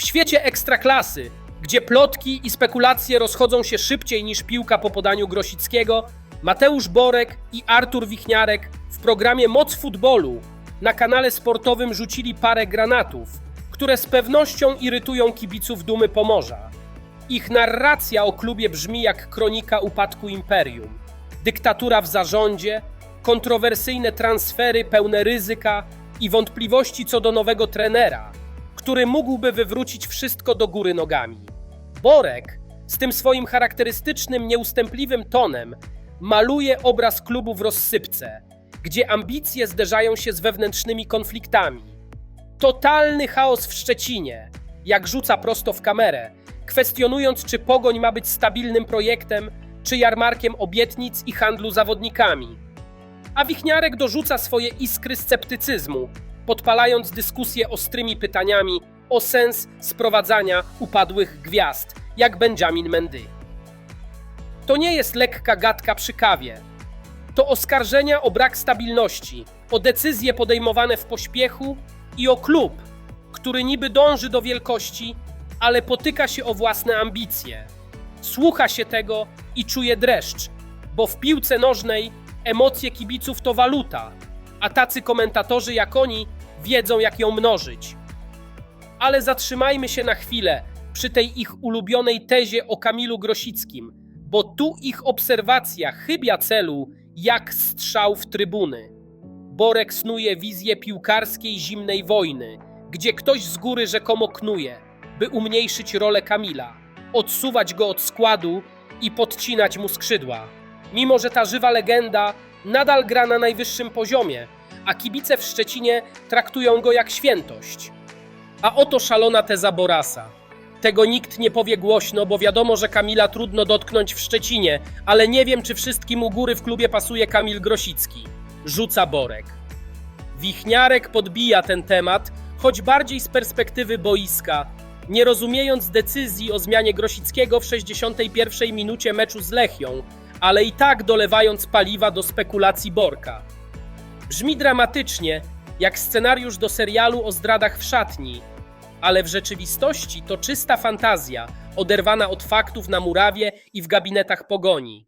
W świecie ekstraklasy, gdzie plotki i spekulacje rozchodzą się szybciej niż piłka po podaniu Grosickiego, Mateusz Borek i Artur Wichniarek w programie Moc Futbolu na kanale sportowym rzucili parę granatów, które z pewnością irytują kibiców Dumy Pomorza. Ich narracja o klubie brzmi jak kronika upadku imperium. Dyktatura w zarządzie, kontrowersyjne transfery pełne ryzyka i wątpliwości co do nowego trenera, który mógłby wywrócić wszystko do góry nogami. Borek z tym swoim charakterystycznym, nieustępliwym tonem maluje obraz klubu w rozsypce, gdzie ambicje zderzają się z wewnętrznymi konfliktami. Totalny chaos w Szczecinie, jak rzuca prosto w kamerę, kwestionując, czy Pogoń ma być stabilnym projektem, czy jarmarkiem obietnic i handlu zawodnikami. A Wichniarek dorzuca swoje iskry sceptycyzmu, podpalając dyskusję ostrymi pytaniami o sens sprowadzania upadłych gwiazd, jak Benjamin Mendy. To nie jest lekka gadka przy kawie. To oskarżenia o brak stabilności, o decyzje podejmowane w pośpiechu i o klub, który niby dąży do wielkości, ale potyka się o własne ambicje. Słucha się tego i czuje dreszcz, bo w piłce nożnej emocje kibiców to waluta, a tacy komentatorzy jak oni wiedzą, jak ją mnożyć. Ale zatrzymajmy się na chwilę przy tej ich ulubionej tezie o Kamilu Grosickim, bo tu ich obserwacja chybia celu jak strzał w trybuny. Borek snuje wizję piłkarskiej zimnej wojny, gdzie ktoś z góry rzekomo knuje, by umniejszyć rolę Kamila, odsuwać go od składu i podcinać mu skrzydła. Mimo, że ta żywa legenda nadal gra na najwyższym poziomie, a kibice w Szczecinie traktują go jak świętość. A oto szalona teza Borasa. Tego nikt nie powie głośno, bo wiadomo, że Kamila trudno dotknąć w Szczecinie, ale nie wiem, czy wszystkim u góry w klubie pasuje Kamil Grosicki. Rzuca Borek. Wichniarek podbija ten temat, choć bardziej z perspektywy boiska, nie rozumiejąc decyzji o zmianie Grosickiego w 61 minucie meczu z Lechią, ale i tak dolewając paliwa do spekulacji Borka. Brzmi dramatycznie, jak scenariusz do serialu o zdradach w szatni, ale w rzeczywistości to czysta fantazja, oderwana od faktów na murawie i w gabinetach pogoni.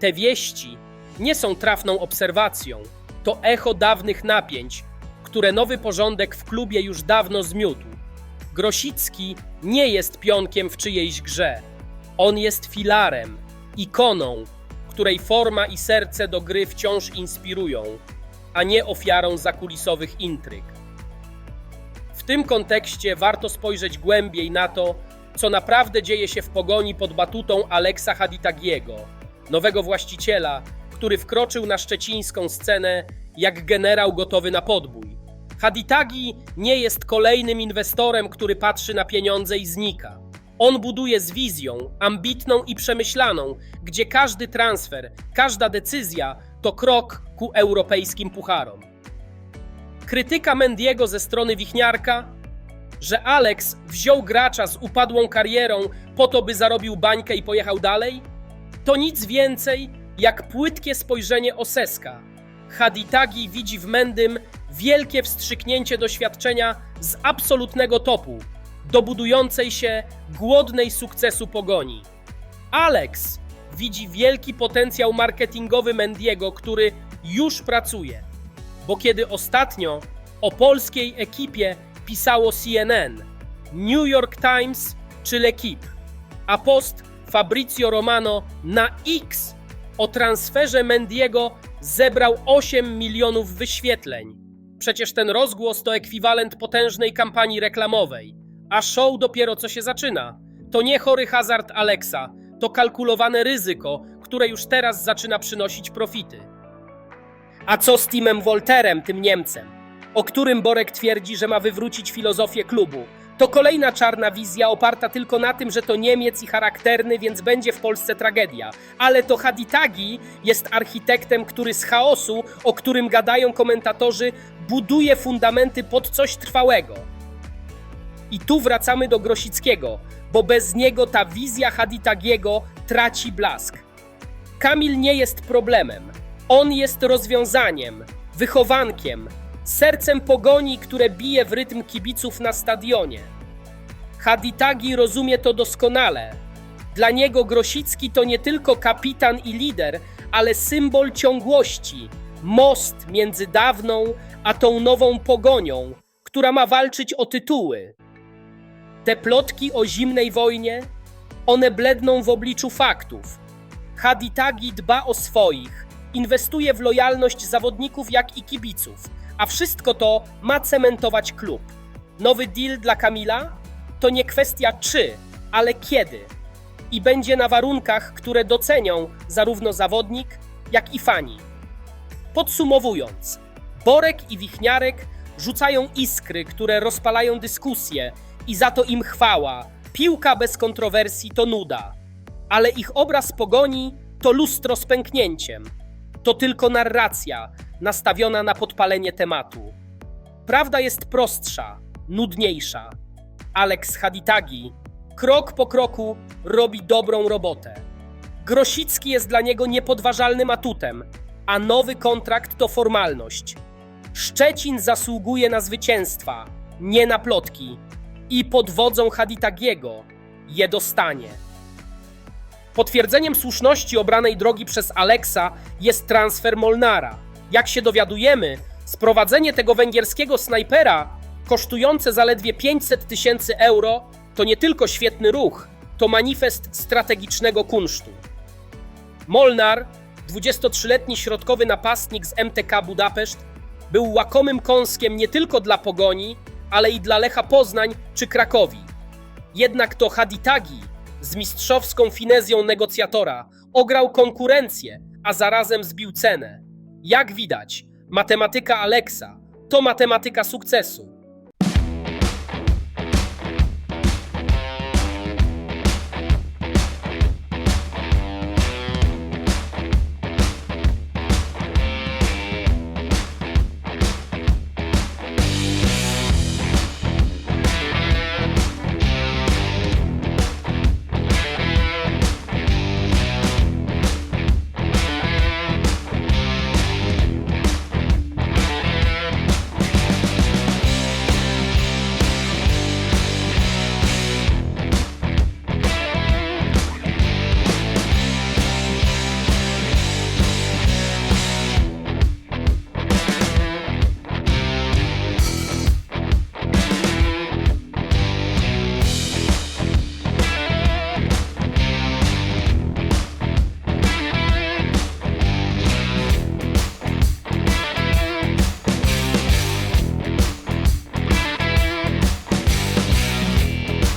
Te wieści nie są trafną obserwacją, to echo dawnych napięć, które nowy porządek w klubie już dawno zmiótł. Grosicki nie jest pionkiem w czyjejś grze. On jest filarem, ikoną, której forma i serce do gry wciąż inspirują, a nie ofiarą zakulisowych intryg. W tym kontekście warto spojrzeć głębiej na to, co naprawdę dzieje się w pogoni pod batutą Aleksa Haditagiego, nowego właściciela, który wkroczył na szczecińską scenę jak generał gotowy na podbój. Haditagi nie jest kolejnym inwestorem, który patrzy na pieniądze i znika. On buduje z wizją, ambitną i przemyślaną, gdzie każdy transfer, każda decyzja to krok ku europejskim pucharom. Krytyka Mendiego ze strony Wichniarka, że Alex wziął gracza z upadłą karierą po to, by zarobił bańkę i pojechał dalej, to nic więcej jak płytkie spojrzenie Oseska. Haditagi widzi w Mendym wielkie wstrzyknięcie doświadczenia z absolutnego topu, do budującej się, głodnej sukcesu pogoni. Alex widzi wielki potencjał marketingowy Mendiego, który już pracuje. Bo kiedy ostatnio o polskiej ekipie pisało CNN, New York Times czy L'Equipe, a post Fabrizio Romano na X o transferze Mendiego zebrał 8 milionów wyświetleń. Przecież ten rozgłos to ekwiwalent potężnej kampanii reklamowej, a show dopiero co się zaczyna. To nie chory hazard Alexa, to kalkulowane ryzyko, które już teraz zaczyna przynosić profity. A co z Timem Wolterem, tym Niemcem, o którym Borek twierdzi, że ma wywrócić filozofię klubu? To kolejna czarna wizja oparta tylko na tym, że to Niemiec i charakterny, więc będzie w Polsce tragedia. Ale to Haditagi jest architektem, który z chaosu, o którym gadają komentatorzy, buduje fundamenty pod coś trwałego. I tu wracamy do Grosickiego, bo bez niego ta wizja Haditagiego traci blask. Kamil nie jest problemem. On jest rozwiązaniem, wychowankiem, sercem pogoni, które bije w rytm kibiców na stadionie. Haditagi rozumie to doskonale. Dla niego Grosicki to nie tylko kapitan i lider, ale symbol ciągłości, most między dawną a tą nową pogonią, która ma walczyć o tytuły. Te plotki o zimnej wojnie, one bledną w obliczu faktów. Haditagi dba o swoich, inwestuje w lojalność zawodników jak i kibiców, a wszystko to ma cementować klub. Nowy deal dla Kamila to nie kwestia czy, ale kiedy. I będzie na warunkach, które docenią zarówno zawodnik, jak i fani. Podsumowując, Borek i Wichniarek rzucają iskry, które rozpalają dyskusję i za to im chwała. Piłka bez kontrowersji to nuda. Ale ich obraz pogoni to lustro z pęknięciem. To tylko narracja nastawiona na podpalenie tematu. Prawda jest prostsza, nudniejsza. Alex Haditagi krok po kroku robi dobrą robotę. Grosicki jest dla niego niepodważalnym atutem, a nowy kontrakt to formalność. Szczecin zasługuje na zwycięstwa, nie na plotki. I pod wodzą Haditagiego je dostanie. Potwierdzeniem słuszności obranej drogi przez Aleksa jest transfer Molnara. Jak się dowiadujemy, sprowadzenie tego węgierskiego snajpera, kosztujące zaledwie 500 tysięcy euro, to nie tylko świetny ruch, to manifest strategicznego kunsztu. Molnar, 23-letni środkowy napastnik z MTK Budapeszt, był łakomym kąskiem nie tylko dla Pogoni, ale i dla Lecha Poznań czy Krakowi. Jednak to Haditagi z mistrzowską finezją negocjatora ograł konkurencję, a zarazem zbił cenę. Jak widać, matematyka Aleksa to matematyka sukcesu.